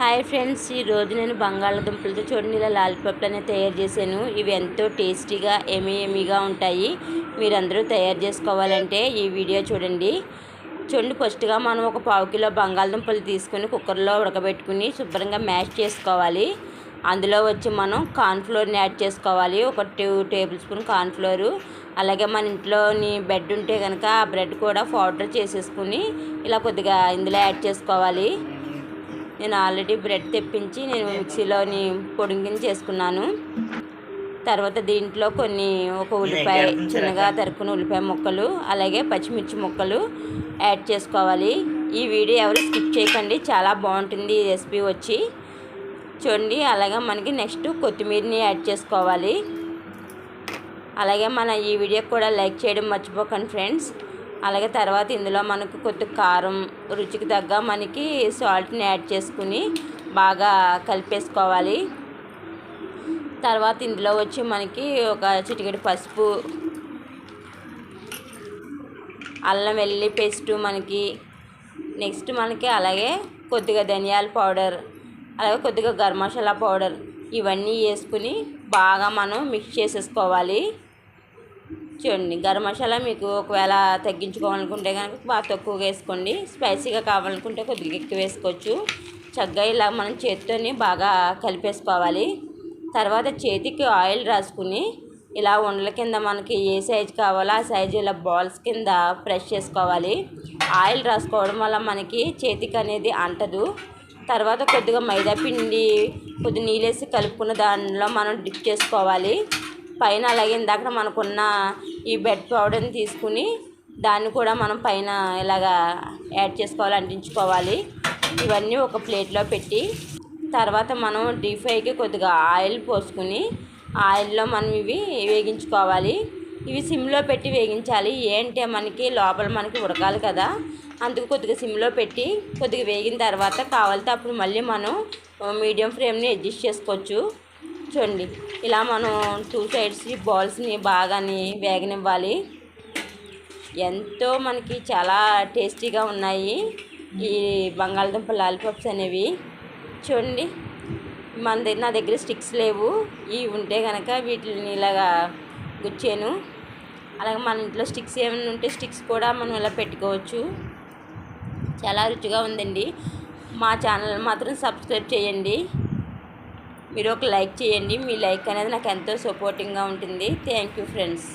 Hi friends ఈరోజు నేను బంగాళదుంపలతో చూడండి ఇలా లాలిపప్పులు అనేది తయారు చేశాను. ఇవి ఎంతో టేస్టీగా ఏమీ ఏమీగా ఉంటాయి. మీరందరూ తయారు చేసుకోవాలంటే ఈ వీడియో చూడండి. చూడండి ఫస్ట్గా మనం ఒక పావు కిలో బంగాళదుంపలు తీసుకుని కుక్కర్లో ఉడకబెట్టుకుని శుభ్రంగా మ్యాష్ చేసుకోవాలి. అందులో వచ్చి మనం కార్న్ఫ్లోర్ని యాడ్ చేసుకోవాలి. ఒక టూ టేబుల్ స్పూన్ కార్న్ఫ్లోరు. అలాగే మన ఇంట్లోని బ్రెడ్ ఉంటే కనుక ఆ బ్రెడ్ కూడా పౌడర్ చేసేసుకుని ఇలా కొద్దిగా ఇందులో యాడ్ చేసుకోవాలి. నేను ఆల్రెడీ బ్రెడ్ తెప్పించి నేను మిక్సీలోని పొడిగిని చేసుకున్నాను. తర్వాత దీంట్లో కొన్ని ఒక ఉల్లిపాయ చిన్నగా తరుకున్న ఉల్లిపాయ ముక్కలు అలాగే పచ్చిమిర్చి ముక్కలు యాడ్ చేసుకోవాలి. ఈ వీడియో ఎవరు స్కిప్ చేయకండి చాలా బాగుంటుంది ఈ రెసిపీ వచ్చి. చూడండి అలాగే మనకి నెక్స్ట్ కొత్తిమీరని యాడ్ చేసుకోవాలి. అలాగే మన ఈ వీడియో కూడా లైక్ చేయడం మర్చిపోకండి ఫ్రెండ్స్. అలాగే తర్వాత ఇందులో మనకు కొద్ది కారం రుచికి తగ్గ మనకి సాల్ట్ని యాడ్ చేసుకుని బాగా కలిపేసుకోవాలి. తర్వాత ఇందులో వచ్చి మనకి ఒక చిటికెడు పసుపు అల్లం వెల్లి పేస్టు మనకి. నెక్స్ట్ మనకి అలాగే కొద్దిగా ధనియాల పౌడర్ అలాగే కొద్దిగా గరం మసాలా పౌడర్ ఇవన్నీ వేసుకుని బాగా మనం మిక్స్ చేసేసుకోవాలి. చూడండి గరం మసాలా మీకు ఒకవేళ తగ్గించుకోవాలనుకుంటే కనుక బాగా తక్కువగా వేసుకోండి. స్పైసీగా కావాలనుకుంటే కొద్దిగా ఎక్కువ వేసుకోవచ్చు. చక్కగా ఇలా మనం చేతితోనే బాగా కలిపేసుకోవాలి. తర్వాత చేతికి ఆయిల్ రాసుకుని ఇలా ఉండల కింద మనకి ఏ సైజు కావాలో ఆ సైజు ఇలా బాల్స్ కింద ప్రెస్ చేసుకోవాలి. ఆయిల్ రాసుకోవడం వల్ల మనకి చేతికి అనేది అంటదు. తర్వాత కొద్దిగా మైదా పిండి కొద్ది నీళ్ళేసి కలుపుకున్న దానిలో మనం డిప్ చేసుకోవాలి. పైన అలాగే ఇందాక మనకున్న ఈ బెడ్ పౌడర్ని తీసుకుని దాన్ని కూడా మనం పైన ఇలాగా యాడ్ చేసుకోవాలి అంటించుకోవాలి. ఇవన్నీ ఒక ప్లేట్లో పెట్టి తర్వాత మనం డీప్ ఫ్రైకి కొద్దిగా ఆయిల్ పోసుకుని ఆయిల్లో మనం ఇవి వేగించుకోవాలి. ఇవి సిమ్లో పెట్టి వేగించాలి. ఏంటంటే మనకి లోపల మనకి ఉడకాలి కదా. అందుకు కొద్దిగా సిమ్లో పెట్టి కొద్దిగా వేగిన తర్వాత కావాలితే అప్పుడు మళ్ళీ మనం మీడియం ఫ్లేమ్ని అడ్జస్ట్ చేసుకోవచ్చు. చూడండి ఇలా మనం టూ సైడ్స్ బాల్స్ని బాగాని వేగనివ్వాలి. ఎంతో మనకి చాలా టేస్టీగా ఉన్నాయి ఈ బంగాళదుంప లాలిపాప్స్ అనేవి. చూడండి మన దగ్గర నా దగ్గర స్టిక్స్ లేవు. ఇవి ఉంటే కనుక వీటిని ఇలాగా గుచ్చాను. అలాగే మన ఇంట్లో స్టిక్స్ ఏమైనా ఉంటే స్టిక్స్ కూడా మనం ఇలా పెట్టుకోవచ్చు. చాలా రుచిగా ఉందండి. మా ఛానల్ మాత్రం సబ్స్క్రైబ్ చేయండి. మీరు ఒక లైక్ చేయండి. మీ లైక్ అనేది నాకు ఎంతో సపోర్టింగ్గా ఉంటుంది. Thank you friends